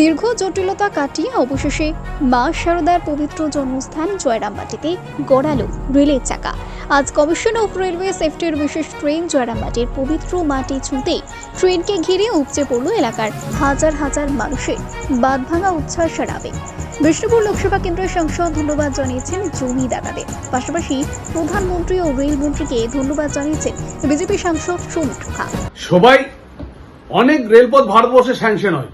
দীর্ঘ জটিলতা কাটিয়ে অবশেষে মা শারদার পবিত্র জন্মস্থান জয়রামবাটিতে গড়ালো রেলের চাকা। আজ কমিশন অফ রেলওয়ে সেফটির বিশেষ ট্রেন জয়রামবাটির পবিত্র মাটি ছুঁতে ট্রেনকে ঘিরে উপচে পড়ল এলাকার হাজার হাজার মানুষের বাঁধভাঙা উচ্ছ্বাস আর আবেগ। বিষ্ণুপুর লোকসভা কেন্দ্রের সাংসদ ধন্যবাদ জানিয়েছেন জমিদাতাদের। পাশাপাশি প্রধানমন্ত্রী ও রেলমন্ত্রীকে ধন্যবাদ জানিয়েছেন বিজেপি সাংসদ সৌমিত্র খা। সবাই অনেক রেলপথ ভারতবর্ষে স্যাংশন হয়।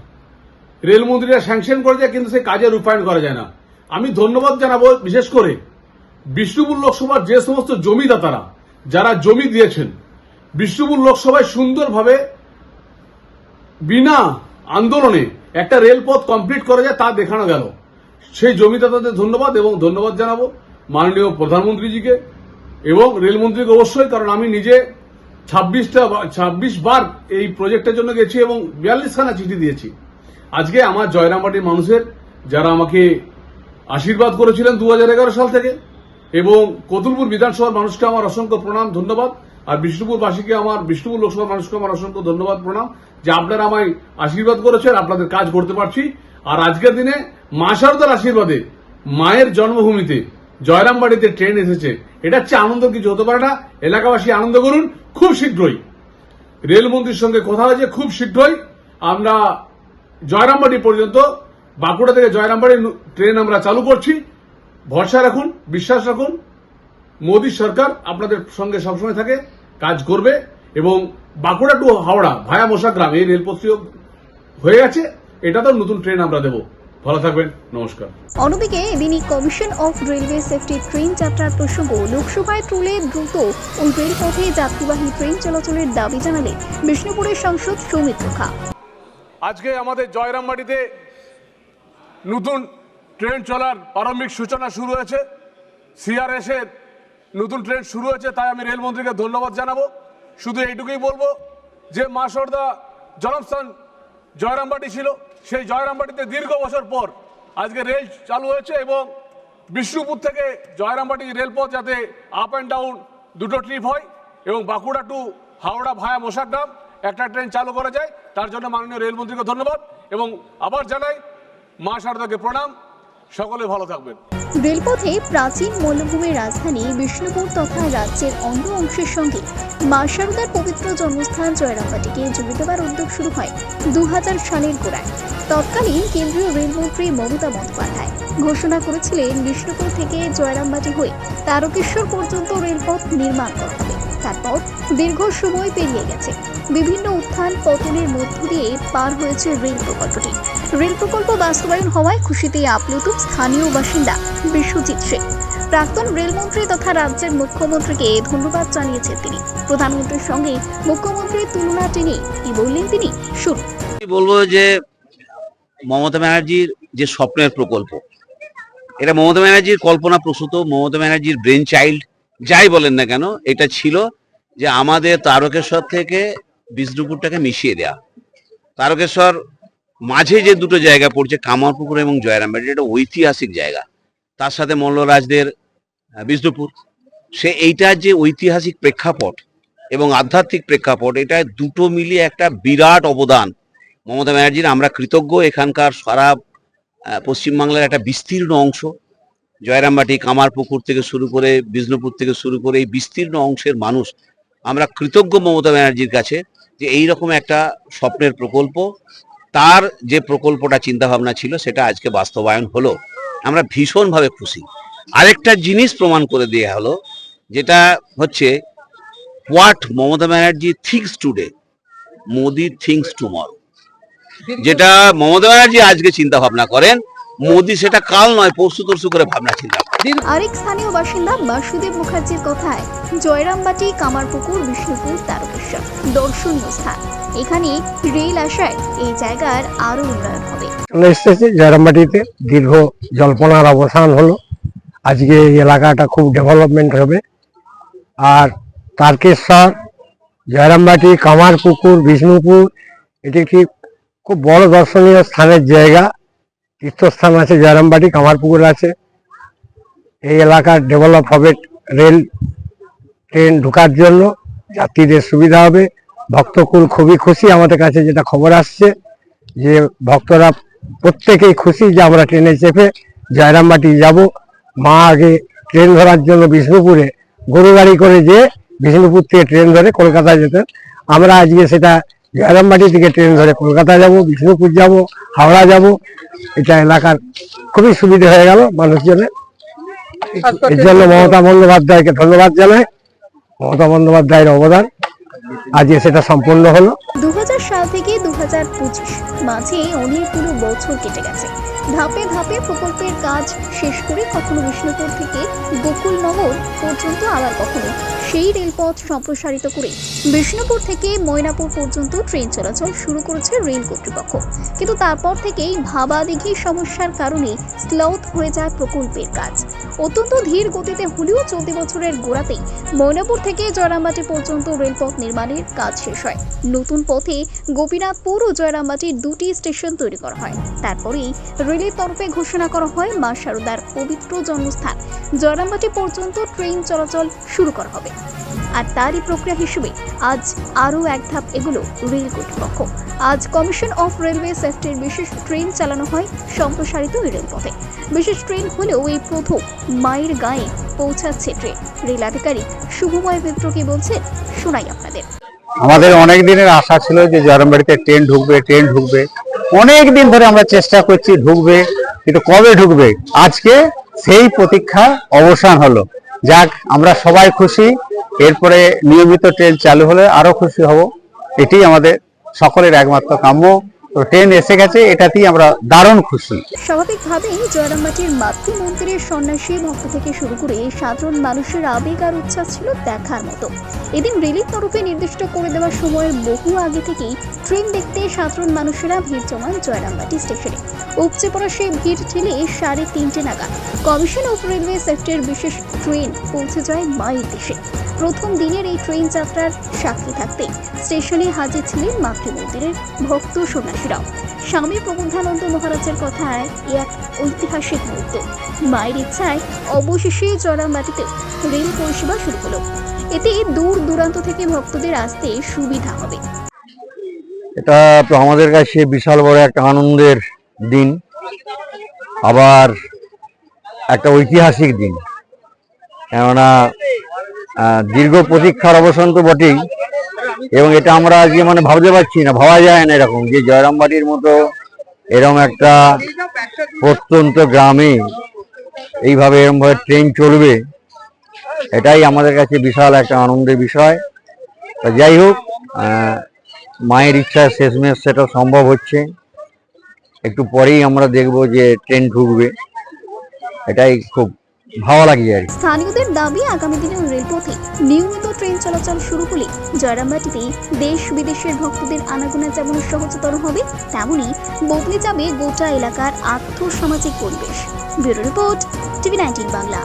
রেলমন্ত্রীরা স্যাংশন করে যায় কিন্তু সেই কাজে রূপায়ণ করা যায় না। আমি ধন্যবাদ জানাব বিশেষ করে বিষ্ণুপুর লোকসভার যে সমস্ত জমিদাতারা, যারা জমি দিয়েছেন, বিষ্ণুপুর লোকসভায় সুন্দরভাবে বিনা আন্দোলনে একটা রেলপথ কমপ্লিট করা যায়, তা দেখানো গেল। সেই জমিদাতাদের ধন্যবাদ এবং ধন্যবাদ জানাব মাননীয় প্রধানমন্ত্রীজিকে এবং রেলমন্ত্রীকে অবশ্যই, কারণ আমি নিজে ছাব্বিশটা ছাব্বিশ বার এই প্রজেক্টের জন্য গেছি এবং বিয়াল্লিশখানা চিঠি দিয়েছি। আজকে আমার জয়রামবাটির মানুষের যারা আমাকে আশীর্বাদ করেছিলেন দু হাজার এগারো সাল থেকে, এবং কতুলপুর বিধানসভার মানুষকে আমার অসংখ্য প্রণাম, ধন্যবাদ। আর বিষ্ণুপুরবাসীকে আমার, বিষ্ণুপুর লোকসভার মানুষকে আমার অসংখ্য ধন্যবাদ, প্রণাম, যে আপনারা আমায় আশীর্বাদ করেছেন, আপনাদের কাজ করতে পারছি। আর আজকের দিনে মা শারদার আশীর্বাদে, মায়ের জন্মভূমিতে জয়রামবাড়িতে ট্রেন এসেছে। এটা হচ্ছে আনন্দ কিছু হতে পারে না। এলাকাবাসী আনন্দ করুন, খুব শীঘ্রই। রেলমন্ত্রীর সঙ্গে কথা হয়েছে, খুব শীঘ্রই। আমরা জয়রামবাড়ি পর্যন্ত, বাঁকুড়া থেকে জয়রামবাড়ি ট্রেন আমরা চালু করছি। ভরসা রাখুন, বিশ্বাস রাখুন। মোদী সরকার আপনাদের সঙ্গে সবসময় থাকে, কাজ করবে এবং বাঁকুড়া টু হাওড়া ভায়া মোশাগ্রাম এই রেলপথটিও হয়ে গেছে এটা তো নতুন ট্রেন আমরা দেব। ভালো থাকবেন, নমস্কার। অন্যদিকে এদিনই commission of railway safety train যাত্রার প্রসঙ্গ, লোকসভায় তুলে দ্রুত ওই রেলপথে যাত্রীবাহী ট্রেন চলাচলের দাবি জানালেন বিষ্ণুপুরের সাংসদ সৌমিত্র খা। আজকে আমাদের জয়রামবাড়িতে নতুন ট্রেন চলার প্রারম্ভিক সূচনা শুরু হয়েছে। সিআরএস এর নতুন ট্রেন শুরু হয়েছে, তাই আমি রেলমন্ত্রীকে ধন্যবাদ জানাব। শুধু এইটুকুই বলব যে মা সর্দা জনস্থান জয়রামবাটি ছিল, সেই জয়রামবাটিতে দীর্ঘ বছর পর আজকে রেল চালু হয়েছে এবং বিষ্ণুপুর থেকে জয়রামবাটি রেলপথ যাতে আপ অ্যান্ড ডাউন দুটো ট্রিপ হয় এবং বাঁকুড়া টু হাওড়া ভায়া মোশাগ্রাম। একটা ট্রেন চালু করা যায়, তার জন্য মাননীয় রেলমন্ত্রীকে ধন্যবাদ এবং আবার জানাই মা শারদাকে প্রণাম। সকলে ভালো থাকবেন। রেলপথে প্রাচীন মল্লভূমির রাজধানী বিষ্ণুপুর তথা রাজ্যের অন্য অংশের সঙ্গে মা শারদার পবিত্র জন্মস্থান জয়রামবাটিকে জুড়ে দেওয়ার উদ্যোগ শুরু হয় দু হাজার সালের গোড়ায়। তৎকালীন কেন্দ্রীয় রেলমন্ত্রী মমতা বন্দ্যোপাধ্যায় ঘোষণা করেছিলেন, বিষ্ণুপুর থেকে জয়রামবাটি হয়ে তারকেশ্বর পর্যন্ত রেলপথ নির্মাণ করা হবে। তারপর দীর্ঘ সময় পেরিয়ে গেছে। বিভিন্ন উত্থান পতনের মধ্য দিয়ে পার হয়েছে রেল প্রকল্পটি। রেল প্রকল্প বাস্তবায়ন হওয়ায় খুশিতে আপ্লুত স্থানীয় বাসিন্দা বিশ্বজিৎ শেখ প্রাক্তন রেলমন্ত্রী তথা রাজ্যের মুখ্যমন্ত্রীকে ধন্যবাদ জানিয়েছেন তিনি। প্রধানমন্ত্রীর সঙ্গে মুখ্যমন্ত্রীর তুলনা টেনে কি বললেন তিনি? শুরু বলব যে মমতা ব্যানার্জির যে স্বপ্নের প্রকল্প, এটা মমতা ব্যানার্জির কল্পনা প্রসূত, মমতা ব্যানার্জির ব্রেন চাইল্ড যাই বলেন না কেন, এটা ছিল যে আমাদের তারকেশ্বর থেকে বিষ্ণুপুরটাকে মিশিয়ে দেয়া। তারকেশ্বর মাঝে যে দুটো জায়গা পড়ছে, কামারপুকুর এবং জয়রামবাড়ি এটা ঐতিহাসিক জায়গা। তার সাথে মল্লরাজদের বিষ্ণুপুর। সে এইটার যে ঐতিহাসিক প্রেক্ষাপট এবং আধ্যাত্মিক প্রেক্ষাপট, এটা দুটো মিলিয়ে একটা বিরাট অবদান। মমতা ব্যানার্জির আমরা কৃতজ্ঞ, এখানকার সারা পশ্চিমবাংলার একটা বিস্তীর্ণ অংশ। জয়রামবাটি কামারপুকুর থেকে শুরু করে বিষ্ণুপুর থেকে শুরু করে এই বিস্তীর্ণ অংশের মানুষ আমরা কৃতজ্ঞ মমতা ব্যানার্জির কাছে যে এই রকম একটা স্বপ্নের প্রকল্প তার যে প্রকল্পটা চিন্তা ভাবনা ছিল সেটা আজকে বাস্তবায়ন হলো। আমরা ভীষণভাবে খুশি। আরেকটা জিনিস প্রমাণ করে দেওয়া হলো যেটা হচ্ছে what Mamata Banerjee thinks today Modi thinks tomorrow যেটা মমতা ব্যানার্জি আজকে চিন্তা ভাবনা করেন মোদি সেটা কাল নয় পরশু তরশু করে ভাবনা চিন্তা আরেক স্থানীয় বাসিন্দা বাসুদেব মুখার্জির কথায় জয়রামবাটি কামারপুকুর বিষ্ণুপুর তারকেশ্বর। দর্শনীয় স্থান। এখানে রেল আসায় এই জায়গার আরও উন্নয়ন হবে। চলে এসেছে জয়রামবাটিতে। দীর্ঘ জল্পনার অবসান হলো। আজকে এই এলাকাটা খুব ডেভেলপমেন্ট হবে। আর তারকেশ্বর জয়রামবাটি কামারপুকুর বিষ্ণুপুর এটি একটি খুব বড় দর্শনীয় স্থানের জায়গা। তীর্থস্থান আছে জয়রামবাটি কামারপুকুর আছে। এই এলাকার ডেভেলপ হবে রেল ট্রেন ঢোকার জন্য। যাত্রীদের সুবিধা হবে। ভক্তকুল খুবই খুশি আমাদের কাছে যেটা খবর আসছে, যে ভক্তরা প্রত্যেকেই খুশি যে আমরা ট্রেনে চেপে জয়রামবাটি যাব। মা আগে ট্রেন ধরার জন্য বিষ্ণুপুরে গরু গাড়ি করে যে বিষ্ণুপুর থেকে ট্রেন ধরে কলকাতা যেতেন। আমরা আজকে সেটা জয়রামবাটি থেকে ট্রেন ধরে কলকাতা যাব বিষ্ণুপুর যাব হাওড়া যাব। এটা এলাকার খুবই সুবিধা হয়ে গেল মানুষজনের। এর জন্য মমতা বন্দ্যোপাধ্যায়কে ধন্যবাদ জানাই। মমতা বন্দ্যোপাধ্যায়ের অবদান। আজকে সেটা সম্পূর্ণ হলো। দু সাল থেকে দু মাঝে অনেকগুলো বছর কেটে গেছে। ধাপে ধাপে প্রকল্পের কাজ শেষ করে কখনো বিষ্ণুপুর থেকে গোকুলনগর পর্যন্ত আবার কখনো সেই রেলপথ সম্প্রসারিত করে বিষ্ণুপুর থেকে ময়নাপুর পর্যন্ত ট্রেন চলাচল শুরু করেছে রেল কর্তৃপক্ষ। কিন্তু তারপর থেকেই ভাবাদিঘি সমস্যার কারণে স্লথ হয়ে যায় প্রকল্পের কাজ। অত্যন্ত ধীর গতিতে হলেও চলতি বছরের গোড়াতেই ময়নাপুর থেকে জয়রামবাটি পর্যন্ত রেলপথ নির্মাণের কাজ শেষ হয়। নতুন পথে গোপীনাথপুর ও জয়রামবাটির দুটি স্টেশন তৈরি করা হয়। তারপরেই রেলের তরফে ঘোষণা করা হয়, মা শারদার পবিত্র জন্মস্থান। জয়রামবাটি পর্যন্ত ট্রেন চলাচল শুরু করা হবে। আর তারই প্রক্রিয়া হিসেবে আজ আরও এক ধাপ এগুলো রেল কর্তৃপক্ষ। আজ কমিশন অফ রেলওয়ে সেফটির বিশেষ ট্রেন চালানো হয় সম্প্রসারিত রেলপথে। বিশেষ ট্রেন হলেও এই প্রথম মায়ের গায়ে পৌঁছাচ্ছে ট্রেন। রেল আধিকারিক শুভময় মিত্র কি বলছেন, শোনাই আপনাদের। আমাদের অনেক দিনের আশা ছিল যে জয়রামবাড়িতে ট্রেন ঢুকবে ট্রেন ঢুকবে। অনেক দিন ধরে আমরা চেষ্টা করছি ঢুকবে, কিন্তু কবে ঢুকবে? আজকে সেই প্রতীক্ষা অবসান হলো। যাক, আমরা সবাই খুশি। এরপরে নিয়মিত ট্রেন চালু হলে আরও খুশি হব। এটি আমাদের সকলের একমাত্র কাম্য। তো ট্রেন এসে গেছে, এটাতেই আমরা দারুণ খুশি। স্বাভাবিকভাবেই জয়রামবাটির মাতৃ মন্দিরের সন্ন্যাসী ভক্ত থেকে শুরু করে সাধারণ মানুষের আবেগ আর উচ্ছ্বাস ছিল দেখার মতো। এদিন রেলের তরফে নির্দিষ্ট করে দেওয়া সময়ের বহু আগে থেকেই ট্রেন দেখতে সাধারণ মানুষেরা ভিড় জমান জয়রামবাটি স্টেশনে। উপচে পড়া সেই ভিড় ঠেলে সাড়ে তিনটে নাগাদ কমিশন অফ রেলওয়ে সেফটির বিশেষ ট্রেন পৌঁছে যায় মায়ের দেশে। প্রথম দিনের এই ট্রেন যাত্রার সাক্ষী থাকতে স্টেশনে হাজির ছিলেন মাতৃ মন্দিরের ভক্ত সন্ন্যাসীরাও। স্বামী প্রবুদ্ধানন্দ মহারাজের কথায় এক ঐতিহাসিক মুহূর্ত। মায়ের ইচ্ছায় অবশেষে জয়রামবাটিতে রেল পরিষেবা শুরু হলো। এতে দূর দূরান্ত থেকে ভক্তদের আসতে সুবিধা হবে। এটা তো আমাদের কাছে বিশাল বড় একটা আনন্দের দিন, আবার একটা ঐতিহাসিক দিন। কেননা দীর্ঘ প্রতীক্ষার অবসান তো বটেই, এবং এটা আমরা আজকে মানে ভাবতে পারছি না, ভাবা যায় না এরকম যে জয়রামবাটির মতো এরকম একটা প্রত্যন্ত গ্রামে এইভাবে এরমভাবে ট্রেন চলবে, এটাই আমাদের কাছে বিশাল একটা আনন্দের বিষয়। যাই হোক মায়ের ইচ্ছা শেষমেশ সেটা সম্ভব হচ্ছে। একটু পরেই আমরা দেখব যে ট্রেন ঢুকবে। এটাই খুব ভালো লাগে আর। স্থানীয়দের দাবি, আগামী দিনে রেলপথে নিয়মিত ট্রেন চলাচল শুরু হলে জয়রামবাটিতে দেশ বিদেশের ভক্তদের আনাগোনা যেমন সহজতর হবে, তেমনি বদলে যাবে গোটা এলাকার আর্থ সামাজিক পরিবেশ। Bureau report TV nineteen Bangla.